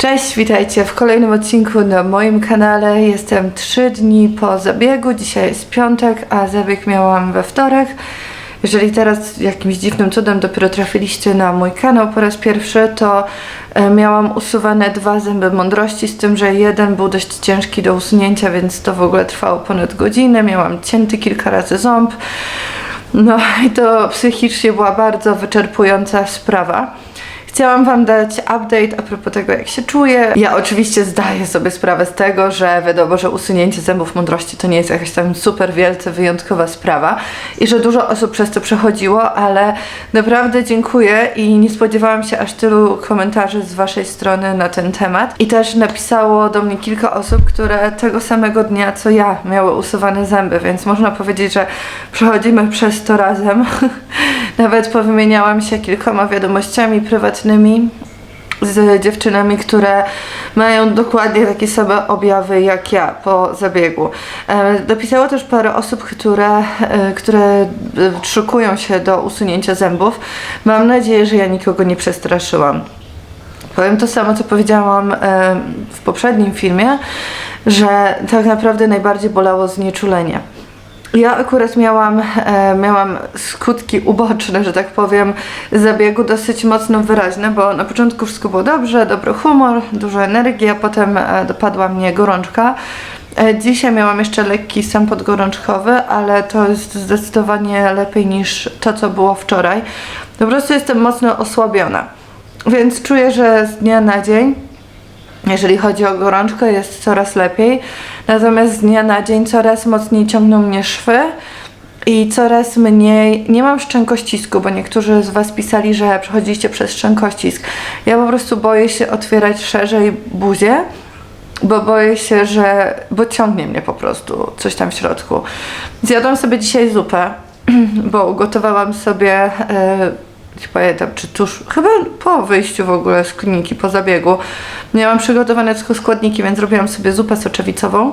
Cześć, witajcie w kolejnym odcinku na moim kanale. Jestem 3 dni po zabiegu. Dzisiaj jest piątek, a zabieg miałam we wtorek. Jeżeli teraz jakimś dziwnym cudem dopiero trafiliście na mój kanał po raz pierwszy, to e, miałam usuwane dwa zęby mądrości, z tym, że jeden był dość ciężki do usunięcia, więc to w ogóle trwało ponad godzinę. Miałam cięty kilka razy ząb. No i to psychicznie była bardzo wyczerpująca sprawa. Chciałam Wam dać update a propos tego, jak się czuję. Ja oczywiście zdaję sobie sprawę z tego, że wiadomo, że usunięcie zębów mądrości to nie jest jakaś tam super wielce wyjątkowa sprawa i że dużo osób przez to przechodziło, ale naprawdę dziękuję i nie spodziewałam się aż tylu komentarzy z Waszej strony na ten temat. I też napisało do mnie kilka osób, które tego samego dnia co ja miały usuwane zęby, więc można powiedzieć, że przechodzimy przez to razem. Nawet powymieniałam się kilkoma wiadomościami prywatnymi z dziewczynami, które mają dokładnie takie same objawy jak ja po zabiegu. E, Dopisało też parę osób, które, e, które e, szykują się do usunięcia zębów. Mam nadzieję, że ja nikogo nie przestraszyłam. Powiem to samo, co powiedziałam w poprzednim filmie, że tak naprawdę najbardziej bolało znieczulenie. Ja akurat miałam, e, miałam skutki uboczne, że tak powiem, zabiegu dosyć mocno wyraźne, bo na początku wszystko było dobrze, dobry humor, dużo energii, a potem e, dopadła mnie gorączka. E, Dzisiaj miałam jeszcze lekki sam podgorączkowy, ale to jest zdecydowanie lepiej niż to, co było wczoraj. Po prostu jestem mocno osłabiona, więc czuję, że z dnia na dzień jeżeli chodzi o gorączkę, jest coraz lepiej. Natomiast z dnia na dzień coraz mocniej ciągną mnie szwy i coraz mniej. Nie mam szczękościsku, bo niektórzy z Was pisali, że przechodziliście przez szczękościsk. Ja po prostu boję się otwierać szerzej buzię, bo boję się, że. bo ciągnie mnie po prostu coś tam w środku. Zjadłam sobie dzisiaj zupę, bo ugotowałam sobie. E, nie pamiętam, czy tuż, chyba po wyjściu w ogóle z kliniki, po zabiegu, miałam przygotowane tylko składniki, więc zrobiłam sobie zupę soczewicową.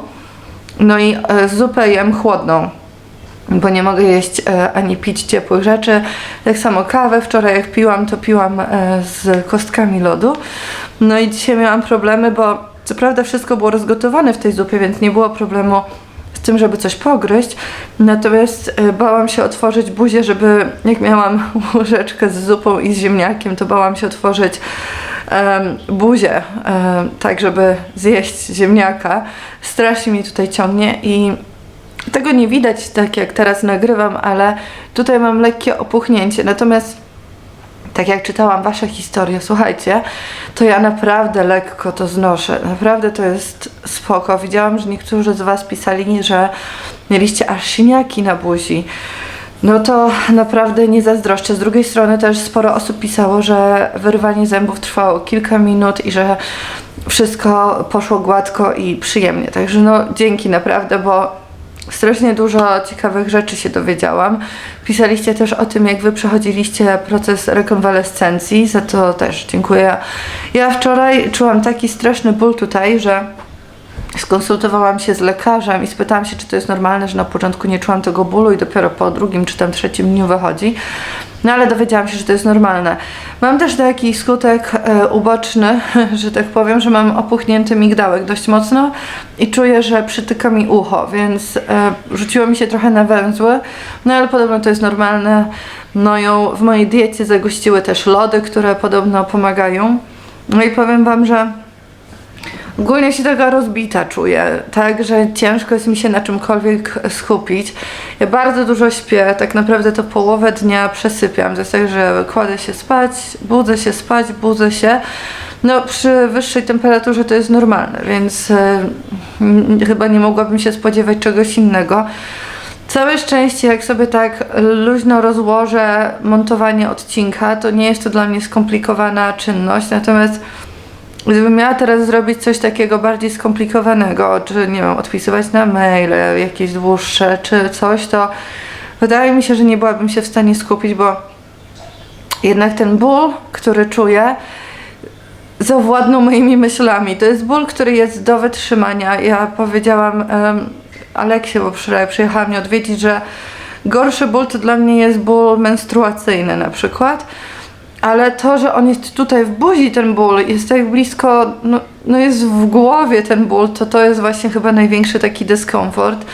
No i e, zupę jem chłodną, bo nie mogę jeść e, ani pić ciepłych rzeczy. Tak samo kawę wczoraj jak piłam, to piłam e, z kostkami lodu. No i dzisiaj miałam problemy, bo co prawda wszystko było rozgotowane w tej zupie, więc nie było problemu tym, żeby coś pogryźć. Natomiast e, bałam się otworzyć buzię, żeby jak miałam łyżeczkę z zupą i z ziemniakiem, to bałam się otworzyć em, buzię, em, tak żeby zjeść ziemniaka. Strasznie mi tutaj ciągnie i tego nie widać tak jak teraz nagrywam, ale tutaj mam lekkie opuchnięcie. Natomiast tak jak czytałam wasze historie, słuchajcie, to ja naprawdę lekko to znoszę. Naprawdę to jest spoko. Widziałam, że niektórzy z was pisali, że mieliście aż siniaki na buzi. No to naprawdę nie zazdroszczę. Z drugiej strony też sporo osób pisało, że wyrywanie zębów trwało kilka minut i że wszystko poszło gładko i przyjemnie. Także no dzięki naprawdę, bo Strasznie dużo ciekawych rzeczy się dowiedziałam. Pisaliście też o tym, jak wy przechodziliście proces rekonwalescencji, za to też dziękuję. Ja wczoraj czułam taki straszny ból tutaj, że skonsultowałam się z lekarzem i spytałam się, czy to jest normalne, że na początku nie czułam tego bólu i dopiero po drugim czy tam trzecim dniu wychodzi. No ale dowiedziałam się, że to jest normalne. Mam też taki skutek e, uboczny, że tak powiem, że mam opuchnięty migdałek dość mocno i czuję, że przytyka mi ucho, więc e, rzuciło mi się trochę na węzły, no ale podobno to jest normalne. No ją w mojej diecie zagościły też lody, które podobno pomagają. No i powiem Wam, że Ogólnie się taka rozbita czuję, tak, że ciężko jest mi się na czymkolwiek skupić. Ja bardzo dużo śpię, tak naprawdę to połowę dnia przesypiam. To jest tak, że kładę się spać, budzę się spać, budzę się. No przy wyższej temperaturze to jest normalne, więc mm, chyba nie mogłabym się spodziewać czegoś innego. Całe szczęście, jak sobie tak luźno rozłożę montowanie odcinka, to nie jest to dla mnie skomplikowana czynność, natomiast Gdybym miała teraz zrobić coś takiego bardziej skomplikowanego, czy nie wiem, odpisywać na maile jakieś dłuższe, czy coś, to wydaje mi się, że nie byłabym się w stanie skupić, bo jednak ten ból, który czuję, zawładnął moimi myślami. To jest ból, który jest do wytrzymania. Ja powiedziałam um, Aleksie, bo wczoraj przyjechała mnie odwiedzić, że gorszy ból to dla mnie jest ból menstruacyjny na przykład ale to, że on jest tutaj w buzi, ten ból, jest tak blisko, no, no jest w głowie ten ból, to to jest właśnie chyba największy taki dyskomfort.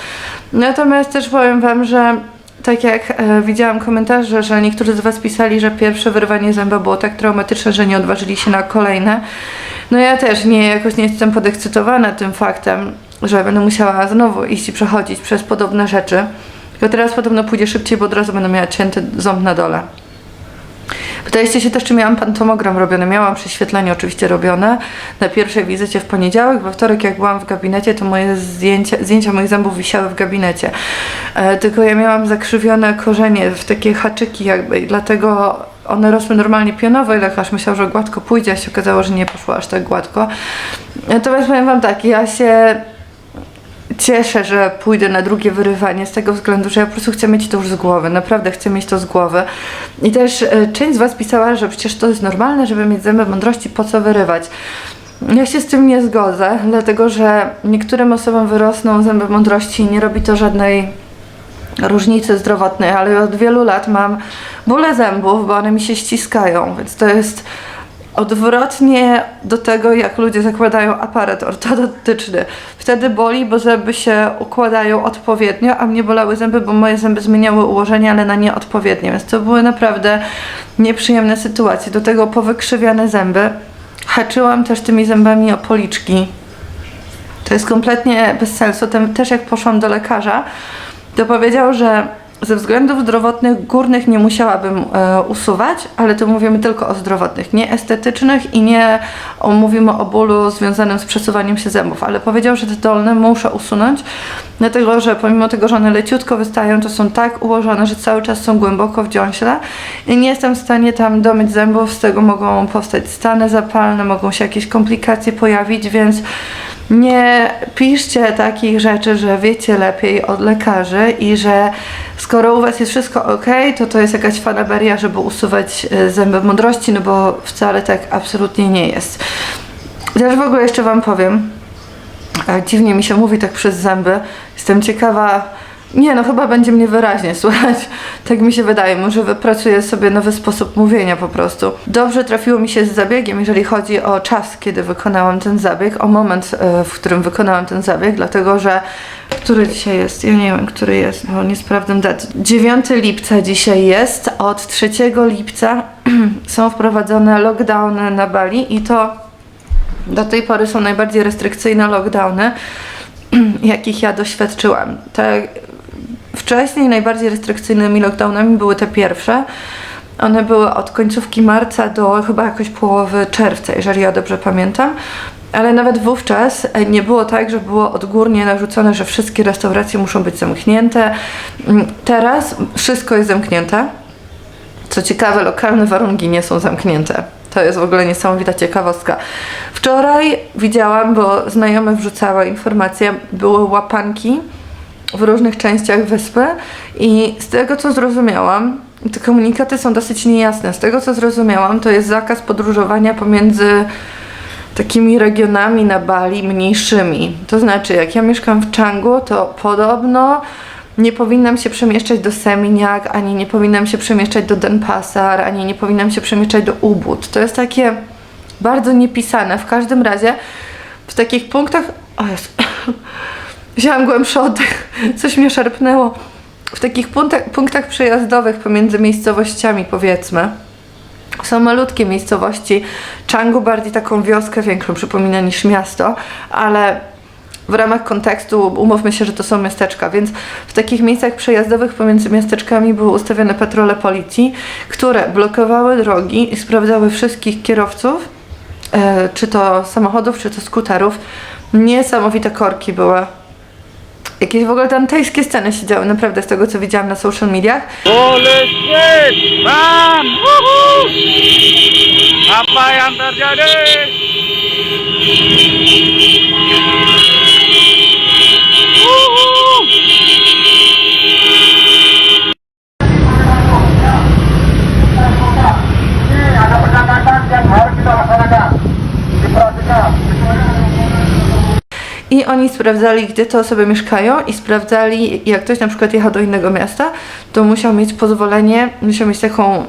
Natomiast też powiem Wam, że tak jak e, widziałam komentarze, że niektórzy z Was pisali, że pierwsze wyrwanie zęba było tak traumatyczne, że nie odważyli się na kolejne. No ja też nie, jakoś nie jestem podekscytowana tym faktem, że będę musiała znowu iść i przechodzić przez podobne rzeczy. Tylko teraz podobno pójdzie szybciej, bo od razu będę miała cięty ząb na dole. Pytaliście się też, czy miałam pantomogram robiony. Miałam prześwietlenie oczywiście robione na pierwszej wizycie w poniedziałek. We wtorek, jak byłam w gabinecie, to moje zdjęcia, zdjęcia moich zębów wisiały w gabinecie. E, tylko ja miałam zakrzywione korzenie w takie haczyki jakby i dlatego one rosły normalnie pionowo i lekarz myślał, że gładko pójdzie, a się okazało, że nie poszło aż tak gładko. Natomiast powiem Wam tak, ja się cieszę, że pójdę na drugie wyrywanie z tego względu, że ja po prostu chcę mieć to już z głowy. Naprawdę chcę mieć to z głowy. I też e, część z Was pisała, że przecież to jest normalne, żeby mieć zęby mądrości, po co wyrywać. Ja się z tym nie zgodzę, dlatego że niektórym osobom wyrosną zęby mądrości i nie robi to żadnej różnicy zdrowotnej, ale od wielu lat mam bóle zębów, bo one mi się ściskają, więc to jest odwrotnie do tego, jak ludzie zakładają aparat ortodontyczny. Wtedy boli, bo zęby się układają odpowiednio, a mnie bolały zęby, bo moje zęby zmieniały ułożenie, ale na nieodpowiednie, więc to były naprawdę nieprzyjemne sytuacje. Do tego powykrzywiane zęby. Haczyłam też tymi zębami o policzki. To jest kompletnie bez sensu. Też jak poszłam do lekarza, to powiedział, że ze względów zdrowotnych górnych nie musiałabym e, usuwać, ale tu mówimy tylko o zdrowotnych, nie estetycznych i nie o, mówimy o bólu związanym z przesuwaniem się zębów, ale powiedział, że te dolne muszę usunąć, dlatego że pomimo tego, że one leciutko wystają, to są tak ułożone, że cały czas są głęboko w dziąśle i nie jestem w stanie tam domyć zębów, z tego mogą powstać stany zapalne, mogą się jakieś komplikacje pojawić, więc nie piszcie takich rzeczy, że wiecie lepiej od lekarzy i że skoro u Was jest wszystko ok, to to jest jakaś fanaberia, żeby usuwać e, zęby mądrości, no bo wcale tak absolutnie nie jest. Też w ogóle jeszcze Wam powiem, dziwnie mi się mówi tak przez zęby, jestem ciekawa, nie no chyba będzie mnie wyraźnie słychać, tak mi się wydaje, może wypracuję sobie nowy sposób mówienia po prostu. Dobrze trafiło mi się z zabiegiem, jeżeli chodzi o czas, kiedy wykonałam ten zabieg, o moment, e, w którym wykonałam ten zabieg, dlatego że który dzisiaj jest? Ja nie wiem, który jest, bo nie sprawdzam dat. 9 lipca dzisiaj jest, od 3 lipca są wprowadzone lockdowny na Bali i to do tej pory są najbardziej restrykcyjne lockdowny, jakich ja doświadczyłam. Te wcześniej najbardziej restrykcyjnymi lockdownami były te pierwsze. One były od końcówki marca do chyba jakoś połowy czerwca, jeżeli ja dobrze pamiętam. Ale nawet wówczas e, nie było tak, że było odgórnie narzucone, że wszystkie restauracje muszą być zamknięte. Mm, Teraz wszystko jest zamknięte. Co ciekawe, lokalne warunki nie są zamknięte. To jest w ogóle niesamowita ciekawostka. Wczoraj widziałam, bo znajome wrzucała informacje, były łapanki w różnych częściach wyspy i z tego co zrozumiałam, te komunikaty są dosyć niejasne. Z tego co zrozumiałam, to jest zakaz podróżowania pomiędzy takimi regionami na Bali mniejszymi. To znaczy, jak ja mieszkam w Changu, to podobno nie powinnam się przemieszczać do Seminyak, ani nie powinnam się przemieszczać do Denpasar, ani nie powinnam się przemieszczać do Ubud. To jest takie bardzo niepisane. W każdym razie w takich punktach... O Jezu. Wzięłam głębszy oddech, coś mnie szarpnęło. W takich punktach, punktach przejazdowych pomiędzy miejscowościami, powiedzmy, są malutkie miejscowości. Changu bardziej taką wioskę większą przypomina niż miasto, ale w ramach kontekstu umówmy się, że to są miasteczka, więc w takich miejscach przejazdowych pomiędzy miasteczkami były ustawione patrole policji, które blokowały drogi i sprawdzały wszystkich kierowców, e, czy to samochodów, czy to skuterów. Niesamowite korki były. Jakieś w ogóle dantejskie sceny się działy, naprawdę z tego co widziałam na social mediach. Holy shit! Woohoo! Apa yang terjadi? Oni sprawdzali, gdzie te osoby mieszkają i sprawdzali, jak ktoś na przykład jechał do innego miasta, to musiał mieć pozwolenie, musiał mieć taką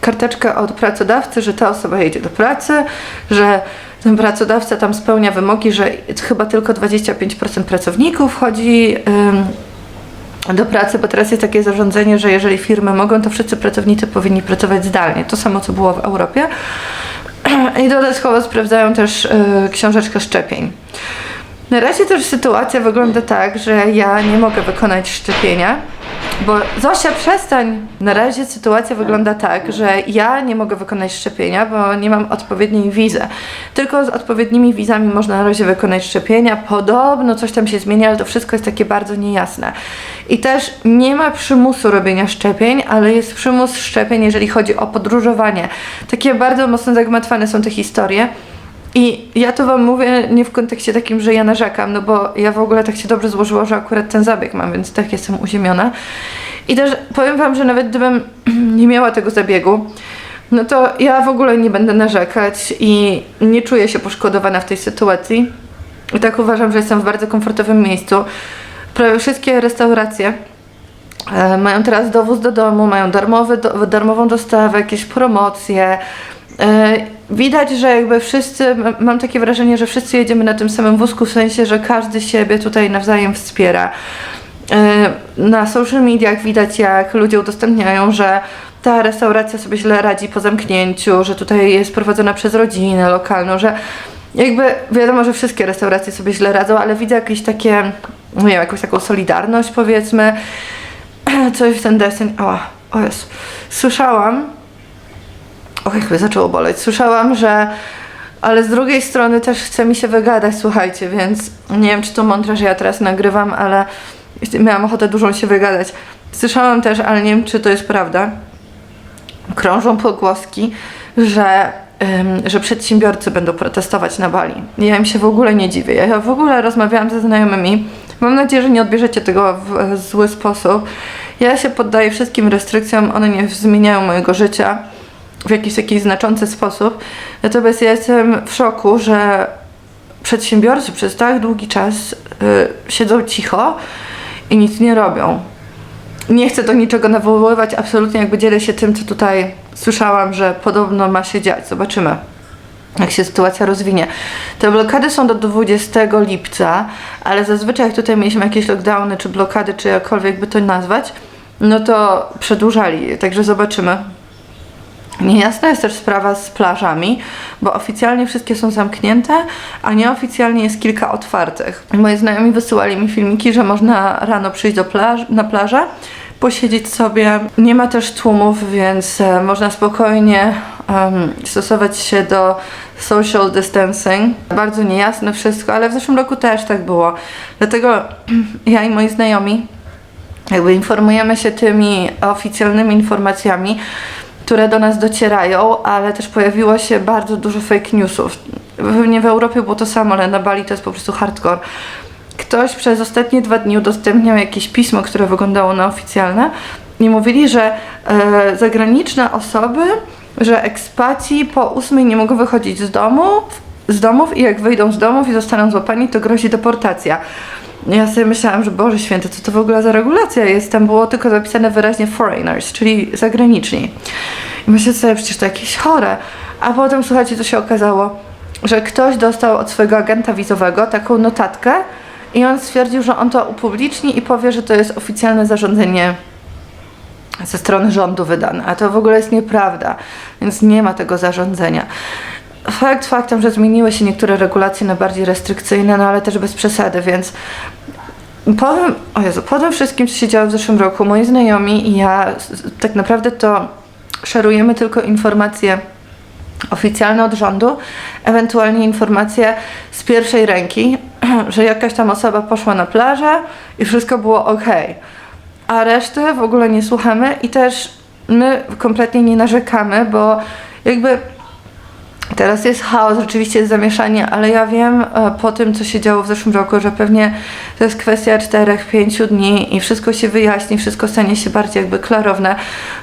karteczkę od pracodawcy, że ta osoba jedzie do pracy, że ten pracodawca tam spełnia wymogi, że chyba tylko 25% pracowników chodzi ym, do pracy, bo teraz jest takie zarządzenie, że jeżeli firmy mogą, to wszyscy pracownicy powinni pracować zdalnie. To samo, co było w Europie. I dodatkowo sprawdzają też y, książeczkę szczepień. Na razie też sytuacja wygląda tak, że ja nie mogę wykonać szczepienia, bo Zosia, przestań! Na razie sytuacja wygląda tak, że ja nie mogę wykonać szczepienia, bo nie mam odpowiedniej wizy. Tylko z odpowiednimi wizami można na razie wykonać szczepienia. Podobno coś tam się zmienia, ale to wszystko jest takie bardzo niejasne. I też nie ma przymusu robienia szczepień, ale jest przymus szczepień, jeżeli chodzi o podróżowanie. Takie bardzo mocno zagmatwane są te historie. I ja to Wam mówię nie w kontekście takim, że ja narzekam, no bo ja w ogóle tak się dobrze złożyło, że akurat ten zabieg mam, więc tak jestem uziemiona. I też powiem Wam, że nawet gdybym nie miała tego zabiegu, no to ja w ogóle nie będę narzekać i nie czuję się poszkodowana w tej sytuacji. I tak uważam, że jestem w bardzo komfortowym miejscu. Prawie wszystkie restauracje E, Mają teraz dowóz do domu, mają darmowy, do, darmową dostawę, jakieś promocje. E, Widać, że jakby wszyscy, mam takie wrażenie, że wszyscy jedziemy na tym samym wózku, w sensie, że każdy siebie tutaj nawzajem wspiera. E, Na social mediach widać, jak ludzie udostępniają, że ta restauracja sobie źle radzi po zamknięciu, że tutaj jest prowadzona przez rodzinę lokalną, że jakby wiadomo, że wszystkie restauracje sobie źle radzą, ale widzę jakieś takie, nie wiem, jakąś taką solidarność powiedzmy coś w ten deseń. Ała, o Jezu. Słyszałam, och, jakby zaczęło boleć. Słyszałam, że ale z drugiej strony też chce mi się wygadać, słuchajcie, więc nie wiem, czy to mądre, że ja teraz nagrywam, ale miałam ochotę dużą się wygadać. Słyszałam też, ale nie wiem, czy to jest prawda. Krążą pogłoski, że, ym, że przedsiębiorcy będą protestować na Bali. Ja im się w ogóle nie dziwię. Ja w ogóle rozmawiałam ze znajomymi. Mam nadzieję, że nie odbierzecie tego w zły sposób. Ja się poddaję wszystkim restrykcjom, one nie zmieniają mojego życia w jakiś taki znaczący sposób. Natomiast ja jestem w szoku, że przedsiębiorcy przez tak długi czas y, siedzą cicho i nic nie robią. Nie chcę do niczego nawoływać, absolutnie jakby dzielę się tym, co tutaj słyszałam, że podobno ma się dziać. Zobaczymy, jak się sytuacja rozwinie. Te blokady są do 20 lipca, ale zazwyczaj jak tutaj mieliśmy jakieś lockdowny, czy blokady, czy jakkolwiek by to nazwać, no to przedłużali, także zobaczymy. Niejasna jest też sprawa z plażami, bo oficjalnie wszystkie są zamknięte, a nieoficjalnie jest kilka otwartych. Moi znajomi wysyłali mi filmiki, że można rano przyjść do plaż, na plażę, posiedzieć sobie. Nie ma też tłumów, więc e, można spokojnie em, stosować się do social distancing. Bardzo niejasne wszystko, ale w zeszłym roku też tak było. Dlatego ja i moi znajomi jakby informujemy się tymi oficjalnymi informacjami, które do nas docierają, ale też pojawiło się bardzo dużo fake newsów. Pewnie w Europie było to samo, ale na Bali to jest po prostu hardcore. Ktoś przez ostatnie dwa dni udostępniał jakieś pismo, które wyglądało na oficjalne i mówili, że e, zagraniczne osoby, że ekspaci po ósmej nie mogą wychodzić z domu, z domów i jak wyjdą z domów i zostaną złapani, to grozi deportacja. Ja sobie myślałam, że Boże Święty, co to w ogóle za regulacja jest? Tam było tylko zapisane wyraźnie foreigners, czyli zagraniczni. I myślę sobie, przecież to jakieś chore. A potem, słuchajcie, co się okazało? Że ktoś dostał od swojego agenta wizowego taką notatkę i on stwierdził, że on to upubliczni i powie, że to jest oficjalne zarządzenie ze strony rządu wydane, a to w ogóle jest nieprawda, więc nie ma tego zarządzenia. Fakt faktem, że zmieniły się niektóre regulacje na bardziej restrykcyjne, no ale też bez przesady, więc po tym, o Jezu, po tym wszystkim, co się działo w zeszłym roku, moi znajomi i ja tak naprawdę to szerujemy tylko informacje oficjalne od rządu, ewentualnie informacje z pierwszej ręki, że jakaś tam osoba poszła na plażę i wszystko było ok. A reszty w ogóle nie słuchamy i też my kompletnie nie narzekamy, bo jakby Teraz jest chaos, rzeczywiście jest zamieszanie, ale ja wiem e, po tym, co się działo w zeszłym roku, że pewnie to jest kwestia 4-5 dni i wszystko się wyjaśni, wszystko stanie się bardziej jakby klarowne.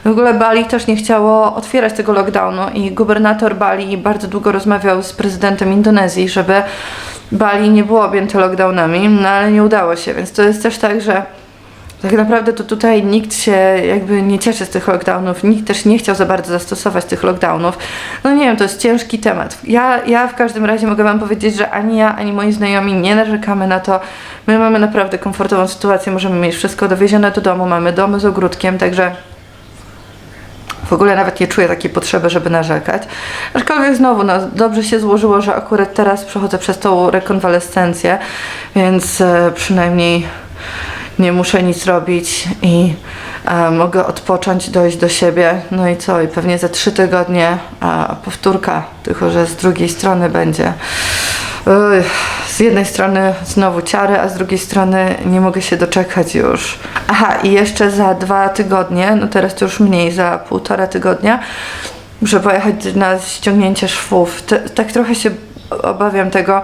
W ogóle Bali też nie chciało otwierać tego lockdownu i gubernator Bali bardzo długo rozmawiał z prezydentem Indonezji, żeby Bali nie było objęte lockdownami, no ale nie udało się, więc to jest też tak, że Tak naprawdę to tutaj nikt się jakby nie cieszy z tych lockdownów, nikt też nie chciał za bardzo zastosować tych lockdownów. No nie wiem, to jest ciężki temat. Ja, ja w każdym razie mogę Wam powiedzieć, że ani ja, ani moi znajomi nie narzekamy na to. My mamy naprawdę komfortową sytuację, możemy mieć wszystko dowiezione do domu, mamy domy z ogródkiem, także w ogóle nawet nie czuję takiej potrzeby, żeby narzekać. Aczkolwiek znowu, no, dobrze się złożyło, że akurat teraz przechodzę przez tą rekonwalescencję, więc e, przynajmniej nie muszę nic robić i e, mogę odpocząć, dojść do siebie. No i co? I pewnie za trzy tygodnie a, powtórka, tylko że z drugiej strony będzie. Oj, z jednej strony znowu ciary, a z drugiej strony nie mogę się doczekać już. Aha, i jeszcze za dwa tygodnie, no teraz to już mniej, za półtora tygodnia, muszę pojechać na ściągnięcie szwów. Te, tak trochę się obawiam tego.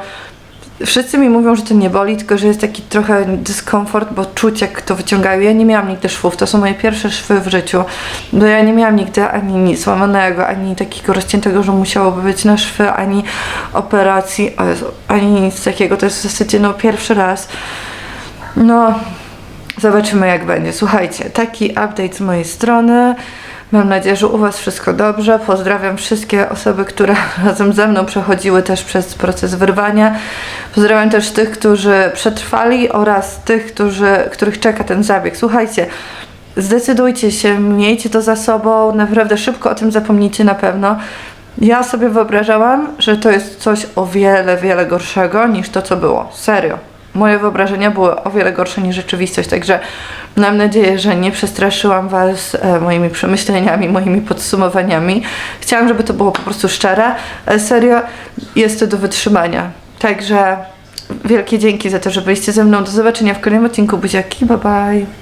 Wszyscy mi mówią, że to nie boli, tylko że jest taki trochę dyskomfort, bo czuć jak to wyciągają. Ja nie miałam nigdy szwów, to są moje pierwsze szwy w życiu. Bo ja nie miałam nigdy ani nic łamanego, ani takiego rozciętego, że musiałoby być na szwy, ani operacji, ani nic takiego. To jest w zasadzie no pierwszy raz. No, zobaczymy jak będzie. Słuchajcie, taki update z mojej strony. Mam nadzieję, że u Was wszystko dobrze. Pozdrawiam wszystkie osoby, które razem ze mną przechodziły też przez proces wyrwania. Pozdrawiam też tych, którzy przetrwali oraz tych, którzy, których czeka ten zabieg. Słuchajcie, zdecydujcie się, miejcie to za sobą, naprawdę szybko o tym zapomnijcie na pewno. Ja sobie wyobrażałam, że to jest coś o wiele, wiele gorszego niż to, co było. Serio. Moje wyobrażenia były o wiele gorsze niż rzeczywistość, także mam nadzieję, że nie przestraszyłam Was e, moimi przemyśleniami, moimi podsumowaniami. Chciałam, żeby to było po prostu szczere. E, serio, jest to do wytrzymania. Także wielkie dzięki za to, że byliście ze mną. Do zobaczenia w kolejnym odcinku. Buziaki, bye bye.